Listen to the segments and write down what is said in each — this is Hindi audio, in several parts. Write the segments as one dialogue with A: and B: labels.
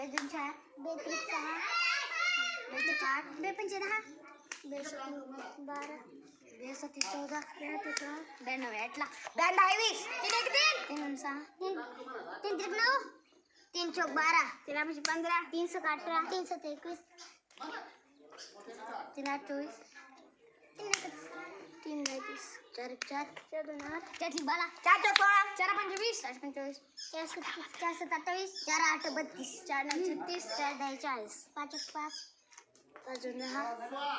A: बेदून चार बेत्रिक सहा बेत्रिक आठ बेपंचे दहा बेसती बारा बेसती चौदा बेहत्ती सोळा ब्याण्णव आठला ब्याण्णव आहे वीस तीन एक तीन तीन दोन सहा तीन तीन नऊ तीन चौक बारा तीन आठशे पंधरा तीन सक अठरा तीन सत एकवीस तीन आठ चोवीस तीन तीन एकवीस चार चार चार आठ चार तीन बारा चार चौक पंचवीस चार पंचवीस चार सत्तावीस चार अठ्ठावीस आठ बत्तीस चार नऊ छत्तीस चार दहा चाळीस पाच एक पाच पाच दहा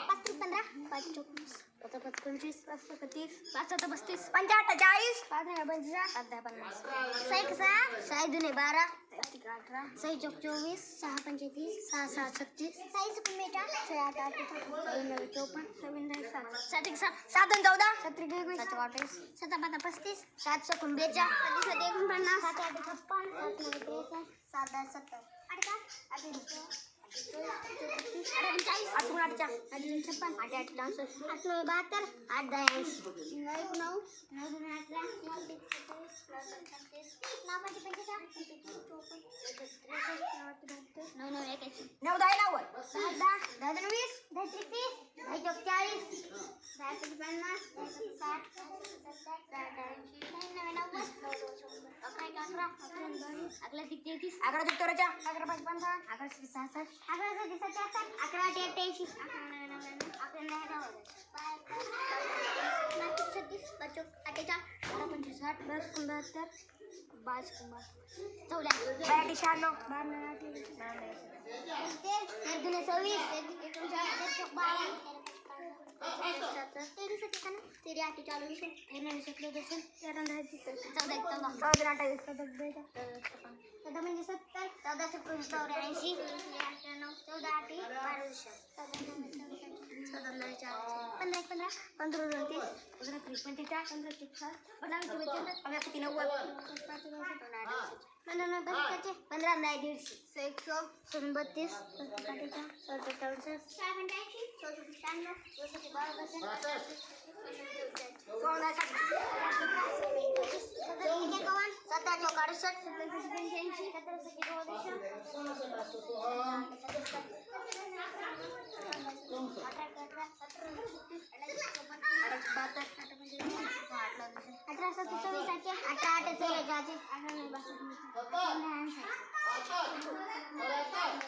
A: पाच पंधरा पाच चोवीस पाच पाच पंचवीस पाच सहा तीस पाच सहा पस्तीस पंचाहत्तर चाळीस पाच दहा पंचवीस पाच दहा पन्नास सहा एक सहा सहा दुने बारा सहा चौक चोवीस सहा पंचवीस सहा सहा छत्तीस सहा सहा मेटा सहा आठ आठ दोन नऊ चौपन्न सहा सात सात एक सात सात दोन चौदा सात त्रिक सात अठ्ठावीस सात पाच पस्तीस सात सकून बेचाळ सात सात एकोणपन्नास सात आठ छप्पन सात नऊ त्रेसष्ट सात सत्तर आठ आठ छप्पन आठ आठ बहात्तर आठ ऐंशी नऊ एक नऊ दहा नव्वद दहा दहा दोन वीस. दहा त्रिक तीस. दहा चौक चाळीस दहा तीन पन्नास. दहा चौक साठ. दहा ऐंशी. नव्वे नव्वद अकरा एक अकरा. अकरा तीन तेहतीस. अकरा तीन चौऱ्याच्या अकरा पाच पंचावन्न. अकरा सहा सहासष्ट. अकरा सहा सत्याहत्तर अकरा आठ अठ्ठ्याऐंशी. अकरा नव्वे नव्याण्णव. अकरा नव्या नव्वद छत्तीस पाच चौक अठ्ठेचाळीस बारा पंचवीस साठ बावीस बहात्तर बावीस कुंभर चौदा बयाऐंशी शहाण्णव बारा अठ्ठावीस बारा सव्वीस एकोणचाळीस चौक बावन्न तेवीस एकावन्न तेरी अठ्ठेचाळीस एकोणवीस एकवीस चौदा एक चौदा चौदा अठ्ठावीस चौदा सत्तर एक शहाण्णव चौसष्ट बारा चौक अडुसष्ट सत्तर ano yung basag mo? Apat! Apat! Apat!